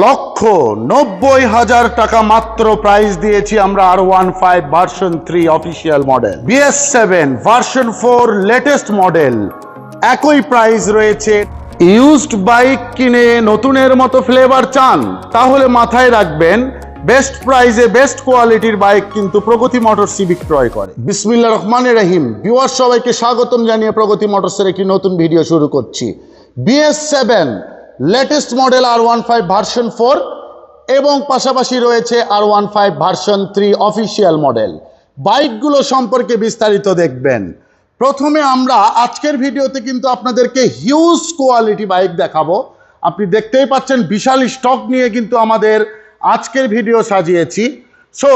লক্ষ নব্বই হাজার টাকা মাত্র প্রাইস দিয়েছি আমরা R one five version three official model BS seven version four latest model একই প্রাইস রয়েছে। ইউজড বাইক কিনে নতুনের মতো ফ্লেভার চান, তাহলে মাথায় রাখবেন বেস্ট প্রাইজে বেস্ট কোয়ালিটির বাইক কিন্তু প্রগতি মোটরসই বিক্রয় করে। বিসমিল্লা রহমান রহিম। ভিউয়ার সবাইকে স্বাগতম জানিয়ে প্রগতি মোটরসের একটি নতুন ভিডিও শুরু করছি। BS seven latest model R one five version four এবং পাশাপাশি রয়েছে R one five version three official model বাইকগুলো সম্পর্কে বিস্তারিত দেখবেন। প্রথমে আমরা আজকের ভিডিওতে কিন্তু আপনাদেরকে হিউজ কোয়ালিটি বাইক দেখাবো। আপনি দেখতেই পাচ্ছেন বিশাল স্টক নিয়ে কিন্তু আমাদের আজকের ভিডিও সাজিয়েছি। সো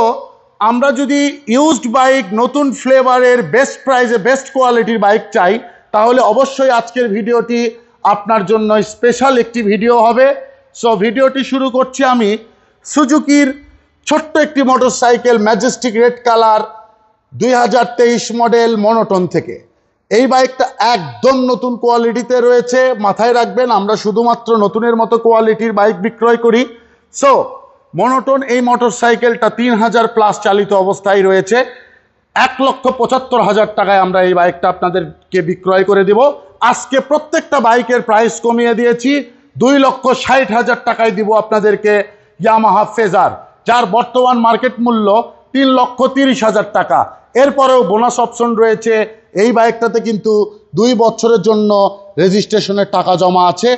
আমরা যদি ইউজড বাইক নতুন ফ্লেভারের বেস্ট প্রাইসে বেস্ট কোয়ালিটির বাইক চাই, তাহলে অবশ্যই আজকের ভিডিওটি আপনার জন্য স্পেশাল একটি ভিডিও হবে। সো ভিডিওটি শুরু করছি আমি সুজুকির ছোট্ট একটি মোটরসাইকেল ম্যাজেস্টিক রেড কালার দুই হাজার তেইশ মডেল মনোটন থেকে। এই বাইকটা একদম নতুন কোয়ালিটিতে রয়েছে, মাথায় রাখবেন আমরা শুধুমাত্র নতুনের মতো কোয়ালিটির বাইক বিক্রয় করি। সো মনোটন এই মোটরসাইকেলটা তিন হাজার প্লাস চালিত অবস্থায় রয়েছে। এক লক্ষ পঁচাত্তর হাজার টাকায় আমরা এই বাইকটা আপনাদেরকে বিক্রয় করে দেব। আজকে প্রত্যেকটা বাইকের প্রাইস কমিয়ে দিয়েছি। দুই লক্ষ ষাট হাজার টাকায় দিব আপনাদেরকে ইয়ামাহা ফেজার যার বর্তমান মার্কেট মূল্য তিন লক্ষ তিরিশ হাজার টাকা। এরপরেও বোনাস অপশন রয়েছে। এই বাইকটাতে কিন্তু দুই বছরের জন্য রেজিস্ট্রেশনের টাকা জমা আছে।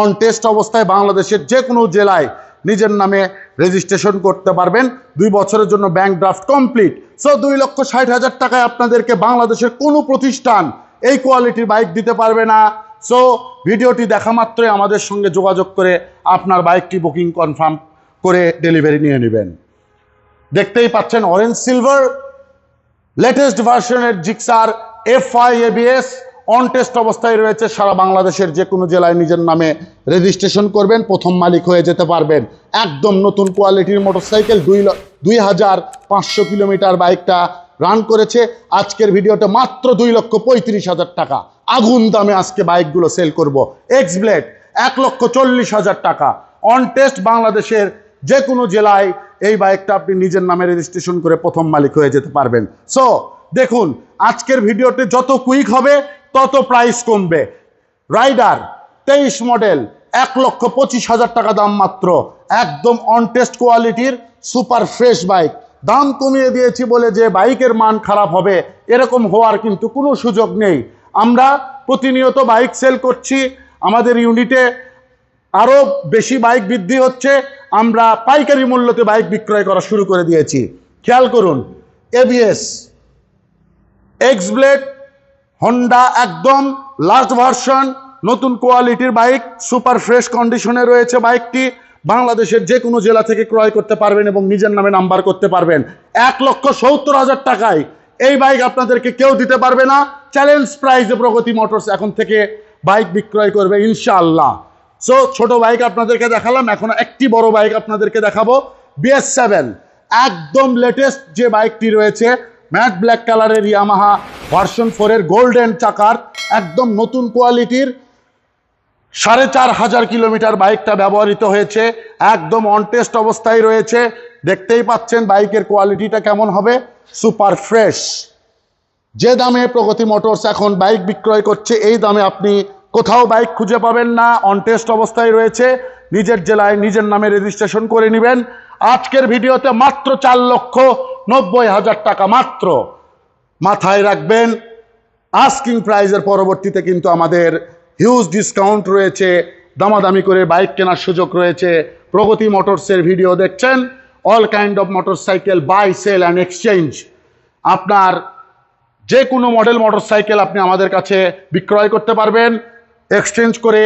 অন টেস্ট অবস্থায় বাংলাদেশের যে কোনো জেলায় নিজের নামে রেজিস্ট্রেশন করতে পারবেন। দুই বছরের জন্য ব্যাংক ড্রাফট কমপ্লিট সো দুই লক্ষ ষাট হাজার টাকায় আপনাদেরকে বাংলাদেশের কোনো প্রতিষ্ঠান এই কোয়ালিটির বাইক দিতে পারবে না। সো ভিডিওটি দেখা মাত্রই আমাদের সঙ্গে যোগাযোগ করে আপনার বাইকটি বুকিং কনফার্ম করে ডেলিভারি নিয়ে নেবেন। দেখতেই পাচ্ছেন অরেঞ্জ সিলভার লেটেস্ট ভার্সনের Gixxer F I ABS on test অবস্থায় রয়েছে। সারা বাংলাদেশের যে কোনো জেলায় নিজের নামে রেজিস্ট্রেশন করবেন, প্রথম মালিক হয়ে যেতে পারবেন। একদম নতুন কোয়ালিটির মোটরসাইকেল দুই দুই হাজার পাঁচশো কিলোমিটার বাইকটা রান করেছে। আজকের ভিডিওটা মাত্র দুই লক্ষ পঁয়ত্রিশ হাজার টাকা। আগুন দামে আজকে বাইকগুলো সেল করব। এক্স ব্লেড এক লক্ষ চল্লিশ হাজার টাকা। অন টেস্ট বাংলাদেশের যে কোনো জেলায় এই বাইকটা আপনি নিজের নামে রেজিস্ট্রেশন করে প্রথম মালিক হয়ে যেতে পারবেন। সো দেখুন, আজকের ভিডিওতে যত কুইক হবে, তত প্রাইস কমবে। রাইডার তেইশ মডেল এক লক্ষ পঁচিশ হাজার টাকা দাম মাত্র। একদম অন টেস্ট কোয়ালিটির সুপার ফ্রেশ বাইক দাম কমিয়ে দিয়েছি বলে যে বাইকের মান খারাপ হবে, এরকম হওয়ার কিন্তু কোনো সুযোগ নেই। আমরা প্রতিনিয়ত বাইক সেল করছি, আমাদের ইউনিটে আরও বেশি বাইক বৃদ্ধি হচ্ছে, আমরা পাইকারি মূল্যতে বাইক বিক্রয় করা শুরু করে দিয়েছি। খেয়াল করুন এবিএস এক্স ব্লেড হন্ডা একদম লাস্ট ভার্সন নতুন কোয়ালিটির বাইক সুপার ফ্রেশ কন্ডিশনে রয়েছে বাইকটি। বাংলাদেশের যে কোনো জেলা থেকে ক্রয় করতে পারবেন এবং নিজের নামে নাম্বার করতে পারবেন। এক লক্ষ সত্তর হাজার টাকায় এই বাইক আপনাদেরকে কেউ দিতে পারবে না। চ্যালেঞ্জ প্রাইজে প্রগতি মোটরস এখন থেকে বাইক বিক্রয় করবে ইনশাআল্লাহ। সো ছোট বাইক আপনাদেরকে দেখালাম, এখন একটি বড় বাইক আপনাদেরকে দেখাবো। বিএস সেভেন একদম লেটেস্ট যে বাইকটি রয়েছে ম্যাট ব্ল্যাক কালারের ইয়ামাহা ভার্সন ফোরের গোল্ডেন চাকার, একদম নতুন কোয়ালিটির সাড়ে চার হাজার কিলোমিটার বাইকটা ব্যবহৃত হয়েছে, একদম অনটেস্ট অবস্থায় রয়েছে। দেখতেই পাচ্ছেন বাইকের কোয়ালিটিটা কেমন হবে? সুপার ফ্রেশ যে দামে প্রগতি মোটরস এখন বাইক বিক্রয় করছে, এই দামে আপনি কোথাও বাইক খুঁজে পাবেন না অনটেস্ট অবস্থায় রয়েছে। নিজের জেলায় নিজের নামে রেজিস্ট্রেশন করে নেবেন। আজকের ভিডিওতে মাত্র চার লক্ষ নব্বই হাজার টাকা মাত্র। মাথায় রাখবেন আস্কিং প্রাইজের পরবর্তীতে কিন্তু আমাদের হিউজ ডিসকাউন্ট রয়েছে, দামাদামি করে বাইক কেনার সুযোগ রয়েছে। প্রগতি মোটরসের ভিডিও দেখছেন? All kind of motorcycle buy sell and exchange আপনার যে কোনো মডেল মোটরসাইকেল আপনি আমাদের কাছে বিক্রয় করতে পারবেন এক্সচেঞ্জ করে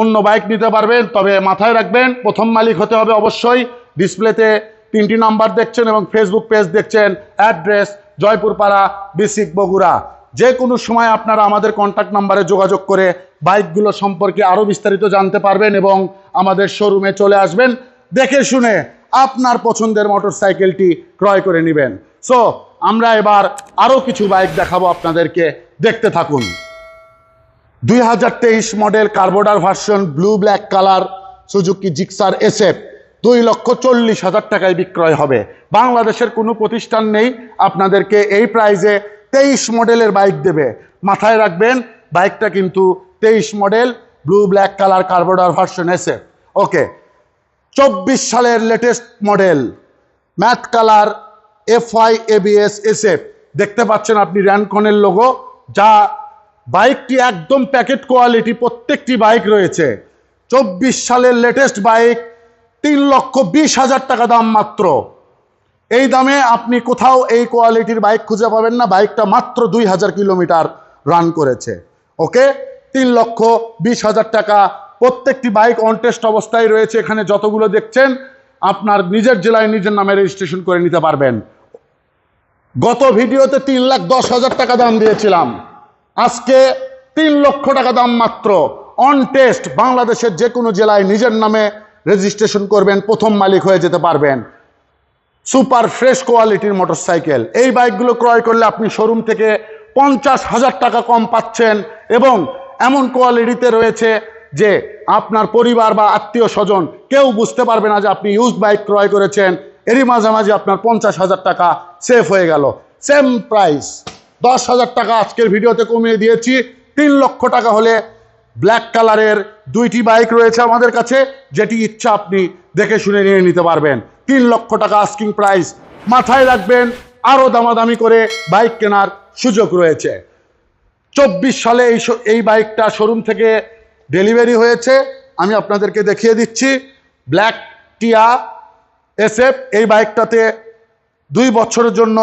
অন্য বাইক নিতে পারবেন। তবে মাথায় রাখবেন, প্রথম মালিক হতে হবে অবশ্যই। ডিসপ্লেতে তিনটি নাম্বার দেখছেন এবং ফেসবুক পেজ দেখছেন। অ্যাড্রেস জয়পুরপাড়া বিসিক বগুড়া। যে কোনো সময় আপনারা আমাদের কন্ট্যাক্ট নাম্বারে যোগাযোগ করে বাইকগুলো সম্পর্কে আরও বিস্তারিত জানতে পারবেন এবং আমাদের শোরুমে চলে আসবেন। দেখে শুনে আপনার পছন্দের মোটরসাইকেলটি ক্রয় করে নেবেন। সো আমরা এবার আরও কিছু বাইক দেখাবো আপনাদেরকে। দেখতে থাকুন। দুই হাজার তেইশ model carburettor version blue black colour Suzuki Gixxer SF. দুই লক্ষ চল্লিশ হাজার টাকায় বিক্রয় হবে। বাংলাদেশের কোনো প্রতিষ্ঠান নেই আপনাদেরকে এই প্রাইজে তেইশ মডেলের বাইক দেবে। মাথায় রাখবেন, বাইকটা কিন্তু তেইশ model blue black colour carburettor version এসে ওকে চব্বিশ সালের latest model matte colour FI ABS SF দেখতে পাচ্ছেন আপনি র্যানকনের লোগো যা বাইকটি একদম প্যাকেট কোয়ালিটি প্রত্যেকটি বাইক রয়েছে। চব্বিশ সালের লেটেস্ট বাইক তিন লক্ষ বিশ হাজার টাকা দাম মাত্র। এই দামে আপনি কোথাও এই কোয়ালিটির বাইক খুঁজে পাবেন না বাইকটা মাত্র দুই হাজার কিলোমিটার রান করেছে। ওকে তিন লক্ষ বিশ হাজার টাকা। প্রত্যেকটি বাইক অন টেস্ট অবস্থায় রয়েছে। এখানে যতগুলো দেখছেন, আপনার নিজের জেলায় নিজের নামে রেজিস্ট্রেশন করে নিতে পারবেন। গত ভিডিওতে তিন লাখ দশ হাজার টাকা দাম দিয়েছিলাম। আজকে তিন লক্ষ টাকা দাম মাত্র। অন টেস্ট বাংলাদেশের যে কোনো জেলায় নিজের নামে রেজিস্ট্রেশন করবেন, প্রথম মালিক হয়ে যেতে পারবেন। সুপার ফ্রেশ কোয়ালিটির মোটরসাইকেল। এই বাইকগুলো ক্রয় করলে আপনি শোরুম থেকে পঞ্চাশ হাজার টাকা কম পাচ্ছেন এবং এমন কোয়ালিটিতে রয়েছে যে আপনার পরিবার বা আত্মীয় স্বজন কেউ বুঝতে পারবে না যে আপনি ইউজ বাইক ক্রয় করেছেন। এরই মাঝামাঝি আপনার পঞ্চাশ হাজার টাকা সেফ হয়ে গেল। সেম প্রাইস দশ হাজার টাকা আজকের ভিডিওতে কমিয়ে দিয়েছি। তিন লক্ষ টাকা হলে ব্ল্যাক কালারের দুইটি বাইক রয়েছে আমাদের কাছে, যেটি ইচ্ছা আপনি দেখে শুনে নিয়ে নিতে পারবেন। তিন লক্ষ টাকা আস্কিং প্রাইস মাথায় রাখবেন আরও দামাদামি করে বাইক কেনার সুযোগ রয়েছে। চব্বিশ সালে এই এই বাইকটা শোরুম থেকে ডেলিভারি হয়েছে। আমি আপনাদেরকে দেখিয়ে দিচ্ছি। ব্ল্যাক টিয়া এসএফ, এই বাইকটাতে দুই বছরের জন্য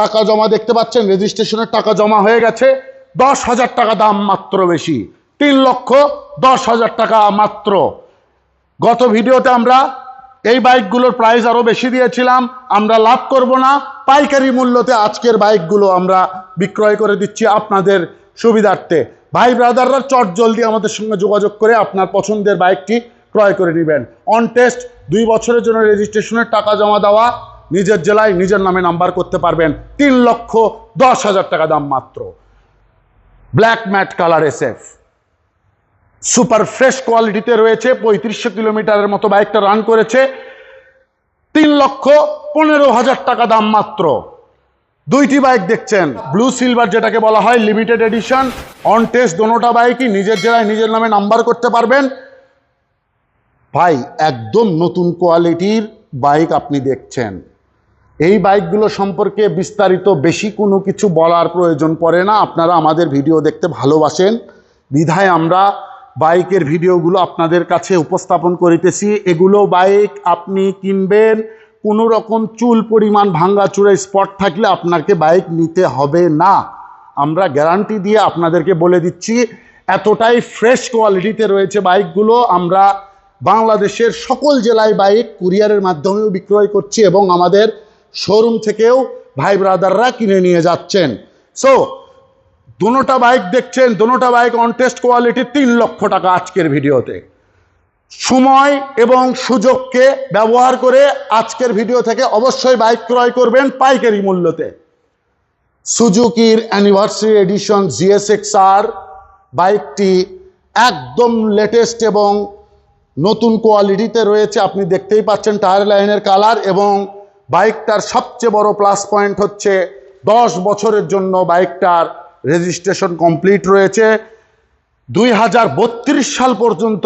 টাকা জমা দেখতে পাচ্ছেন। রেজিস্ট্রেশনের টাকা জমা হয়ে গেছে। দশ হাজার টাকা দাম মাত্র বেশি। তিন লক্ষ দশ হাজার টাকা মাত্র। গত ভিডিওতে আমরা এই বাইকগুলোর প্রাইস আরও বেশি দিয়েছিলাম। আমরা লাভ করব না। পাইকারি মূল্যতে আজকের বাইকগুলো আমরা বিক্রয় করে দিচ্ছি আপনাদের সুবিধার্থে। ভাই ব্রাদাররা চট জলদি আমাদের সঙ্গে যোগাযোগ করে আপনার পছন্দের বাইকটি ক্রয় করে নেবেন। অন টেস্ট দুই বছরের জন্য রেজিস্ট্রেশনের টাকা জমা দেওয়া, নিজের জেলায় নিজের নামে নাম্বার করতে পারবেন। তিন লক্ষ দশ হাজার টাকা দাম মাত্র। Black matte colour SF super fresh কোয়ালিটিতে রয়েছে, পঁয়ত্রিশশো কিলোমিটারের মতো বাইকটা রান করেছে। তিন লক্ষ পনেরো হাজার টাকা দাম মাত্র। দুইটি বাইক দেখছেন। ব্লু সিলভার যেটাকে বলা হয় লিমিটেড এডিশন অন টেস্ট দোনোটা বাইকই নিজের জেলায় নিজের নামে নাম্বার করতে পারবেন। ভাই, একদম নতুন কোয়ালিটির বাইক আপনি দেখছেন। এই বাইকগুলো সম্পর্কে বিস্তারিত বেশি কোনো কিছু বলার প্রয়োজন পড়ে না। আপনারা আমাদের ভিডিও দেখতে ভালোবাসেন। বিধায় আমরা বাইকের ভিডিওগুলো আপনাদের কাছে উপস্থাপন করিতেছি। এগুলো বাইক আপনি কিনবেন কোনো রকম চুল পরিমাণ ভাঙ্গাচুরা স্পট থাকলে আপনাকে বাইক নিতে হবে না। আমরা গ্যারান্টি দিয়ে আপনাদেরকে বলে দিচ্ছি, এতটাই ফ্রেশ কোয়ালিটিতে রয়েছে বাইকগুলো আমরা বাংলাদেশের সকল জেলায় বাইক কুরিয়ারের মাধ্যমেও বিক্রয় করছি এবং আমাদের শোরুম থেকেও ভাই ব্রাদাররা কিনে নিয়ে যাচ্ছেন। সো দুটোটা বাইক দেখছেন দুটোটা বাইক অন টেস্ট কোয়ালিটি তিন লক্ষ টাকা আজকের ভিডিওতে সময় এবং সুযোগকে ব্যবহার করে আজকের ভিডিও থেকে অবশ্যই বাইক ক্রয় করবেন পাইকারি মূল্যতে। সুজুকির anniversary edition G S X R বাইকটি একদম লেটেস্ট এবং নতুন কোয়ালিটিতে রয়েছে। আপনি দেখতেই পাচ্ছেন টায়ার লাইনের কালার এবং বাইকটার সবচেয়ে বড় প্লাস পয়েন্ট হচ্ছে দশ বছরের জন্য বাইকটার রেজিস্ট্রেশন কমপ্লিট রয়েছে। দুই হাজার বত্রিশ সাল পর্যন্ত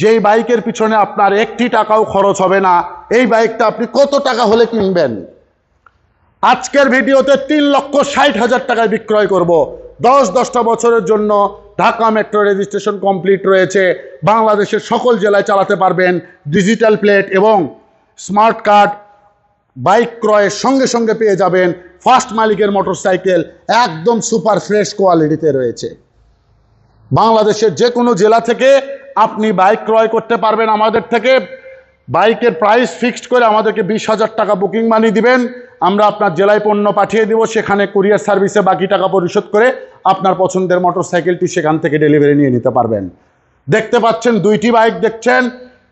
যেই বাইকের পিছনে আপনার একটি টাকাও খরচ হবে না, এই বাইকটা আপনি কত টাকা হলে কিনবেন? আজকের ভিডিওতে তিন লক্ষ ষাট হাজার টাকায় বিক্রয় করব। দশ দশটা বছরের জন্য ঢাকা মেট্রো রেজিস্ট্রেশন কমপ্লিট রয়েছে। বাংলাদেশের সকল জেলায় চালাতে পারবেন ডিজিটাল প্লেট এবং স্মার্ট কার্ড। বাইক ক্রয়ের সঙ্গে সঙ্গে পেয়ে যাবেন ফার্স্ট মালিকের মোটরসাইকেল, একদম সুপার ফ্রেশ কোয়ালিটিতে রয়েছে। বাংলাদেশের যে কোনো জেলা থেকে আপনি বাইক ক্রয় করতে পারবেন আমাদের থেকে। বাইকের প্রাইস ফিক্সড করে আমাদেরকে বিশ হাজার টাকা বুকিং মানি দিবেন। আমরা আপনার জেলায় পণ্য পাঠিয়ে দিব, সেখানে কুরিয়ার সার্ভিসে বাকি টাকা পরিশোধ করে আপনার পছন্দের মোটরসাইকেলটি সেখান থেকে ডেলিভারি নিয়ে নিতে পারবেন। দেখতে পাচ্ছেন দুইটি বাইক দেখছেন।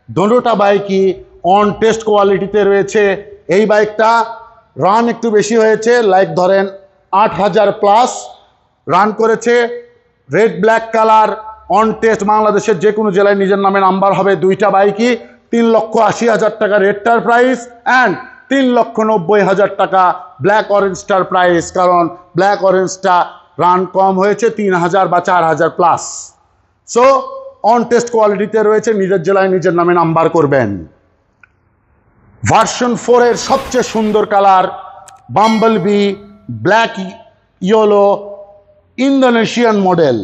দুটোটা বাইকই অন টেস্ট কোয়ালিটিতে রয়েছে। এই বাইকটা রান একটু বেশি হয়েছে লাইক ধরেন আট হাজার প্লাস রান করেছে red black colour on test বাংলাদেশের যে কোনো জেলায় নিজের নামে নাম্বার হবে দুইটা বাইকই। তিন লক্ষ আশি হাজার টাকা রেডটার প্রাইস অ্যান্ড তিন লক্ষ নব্বই হাজার টাকা ব্ল্যাক অরেঞ্জটার প্রাইস কারণ ব্ল্যাক অরেঞ্জটা রান কম হয়েছে তিন হাজার বা চার হাজার প্লাস সো অন টেস্ট কোয়ালিটিতে রয়েছে, নিজের জেলায় নিজের নামে নাম্বার করবেন। ভার্সন ফোরের সবচেয়ে সুন্দর colour bumble bee black yellow Indonesian model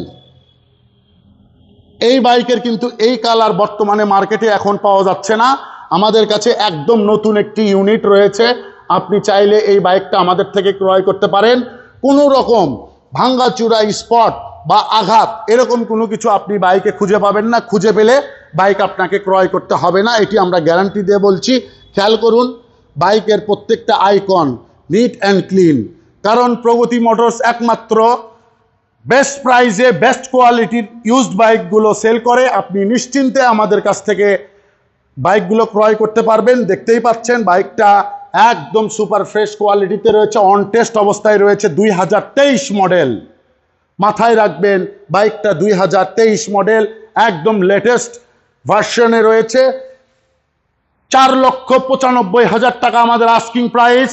এই বাইকের কিন্তু এই কালার বর্তমানে মার্কেটে এখন পাওয়া যাচ্ছে না। আমাদের কাছে একদম নতুন একটি ইউনিট রয়েছে। আপনি চাইলে এই বাইকটা আমাদের থেকে ক্রয় করতে পারেন। কোনো রকম ভাঙ্গাচুরা, স্পট বা আঘাত এরকম কোনো কিছু আপনি বাইকে খুঁজে পাবেন না। খুঁজে পেলে বাইক আপনাকে ক্রয় করতে হবে না। এটি আমরা গ্যারান্টি দিয়ে বলছি। খেয়াল করুন, বাইকের প্রত্যেকটা আইকন নিট অ্যান্ড ক্লিন কারণ প্রগতি মোটরস একমাত্র বেস্ট প্রাইসে বেস্ট কোয়ালিটির ইউজড বাইকগুলো সেল করে। আপনি নিশ্চিন্তে আমাদের কাছ থেকে বাইকগুলো ক্রয় করতে পারবেন। দেখতেই পাচ্ছেন বাইকটা একদম সুপার ফ্রেশ কোয়ালিটিতে রয়েছে অন টেস্ট অবস্থায় রয়েছে দুই হাজার তেইশ মডেল মাথায় রাখবেন বাইকটা দুই হাজার তেইশ মডেল একদম লেটেস্ট ভার্সনে রয়েছে। চার লক্ষ পঁচানব্বই হাজার টাকা আমাদের আস্কিং প্রাইস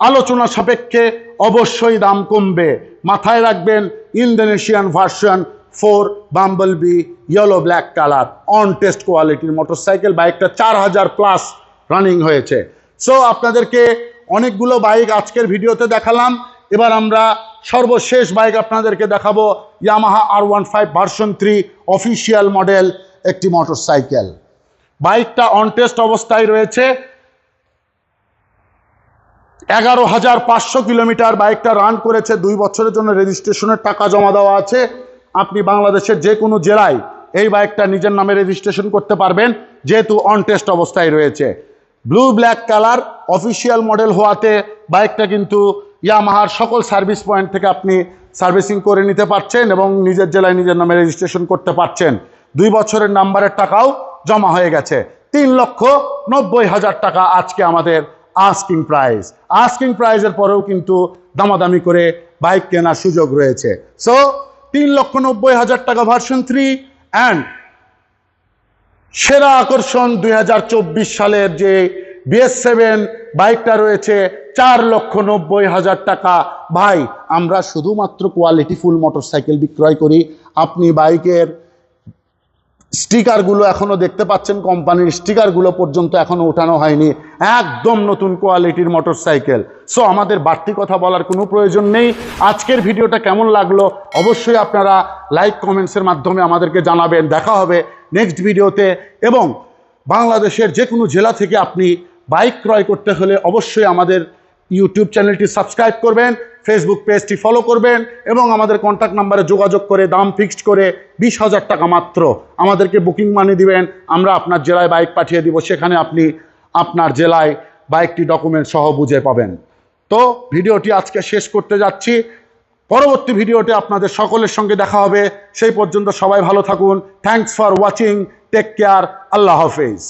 আলোচনা সাপেক্ষে অবশ্যই দাম কমবে। মাথায় রাখবেন, Indonesian version four bumble bee yellow black colour on test কোয়ালিটির মোটরসাইকেল বাইকটা চার হাজার প্লাস রানিং হয়েছে। সো আপনাদেরকে অনেকগুলো বাইক আজকের ভিডিওতে দেখালাম। এবার আমরা সর্বশেষ বাইক আপনাদেরকে দেখাবো Yamaha R one five version three official model একটি মোটরসাইকেল বাইকটা অন টেস্ট অবস্থায় রয়েছে। এগারো হাজার পাঁচশো কিলোমিটার বাইকটা রান করেছে, দুই বছরের জন্য রেজিস্ট্রেশনের টাকা জমা দেওয়া আছে। আপনি বাংলাদেশের যে কোনো জেলায় এই বাইকটা নিজের নামে রেজিস্ট্রেশন করতে পারবেন, যেহেতু অন টেস্ট অবস্থায় রয়েছে। Blue black colour official model হওয়াতে বাইকটা কিন্তু ইয়ামাহার সকল সার্ভিস পয়েন্ট থেকে আপনি সার্ভিসিং করে নিতে পারছেন এবং নিজের জেলায় নিজের নামে রেজিস্ট্রেশন করতে পারছেন। দুই বছরের নাম্বারের টাকাও জমা হয়ে গেছে। তিন লক্ষ নব্বই হাজার টাকা আজকে আমাদের আস্কিং প্রাইস আস্কিং প্রাইসের পরেও কিন্তু দামাদামি করে বাইক কেনার সুযোগ রয়েছে। সো তিন লক্ষ নব্বই হাজার টাকা ভার্সন থ্রি অ্যান্ড সেরা আকর্ষণ দু হাজার চব্বিশ সালের যে বিএস সেভেন বাইকটা রয়েছে, চার লক্ষ নব্বই হাজার টাকা। ভাই, আমরা শুধুমাত্র কোয়ালিটি ফুল মোটরসাইকেল বিক্রয় করি। আপনি বাইকের স্টিকারগুলো এখনও দেখতে পাচ্ছেন কোম্পানির স্টিকারগুলো পর্যন্ত এখনও ওঠানো হয়নি। একদম নতুন কোয়ালিটির মোটরসাইকেল। সো আমাদের বাড়তি কথা বলার কোনো প্রয়োজন নেই। আজকের ভিডিওটা কেমন লাগল অবশ্যই আপনারা লাইক, কমেন্টসের মাধ্যমে আমাদেরকে জানাবেন। দেখা হবে নেক্সট ভিডিওতে এবং বাংলাদেশের যে কোনো জেলা থেকে আপনি বাইক ক্রয় করতে হলে অবশ্যই আমাদের ইউটিউব চ্যানেলটি সাবস্ক্রাইব করবেন। ফেসবুক পেজটি ফলো করবেন এবং আমাদের কন্ট্যাক্ট নাম্বারে যোগাযোগ করে, দাম ফিক্সড করে বিশ হাজার টাকা মাত্র আমাদেরকে বুকিং মানি দিবেন। আমরা আপনার জেলায় বাইক পাঠিয়ে দিব, সেখানে আপনি আপনার জেলায় বাইকটি ডকুমেন্ট সহ বুঝে পাবেন। তো ভিডিওটি আজকে শেষ করতে যাচ্ছি। পরবর্তী ভিডিওতে আপনাদের সকলের সঙ্গে দেখা হবে। সেই পর্যন্ত সবাই ভালো থাকুন। Thanks for watching take care আল্লাহ হাফেজ।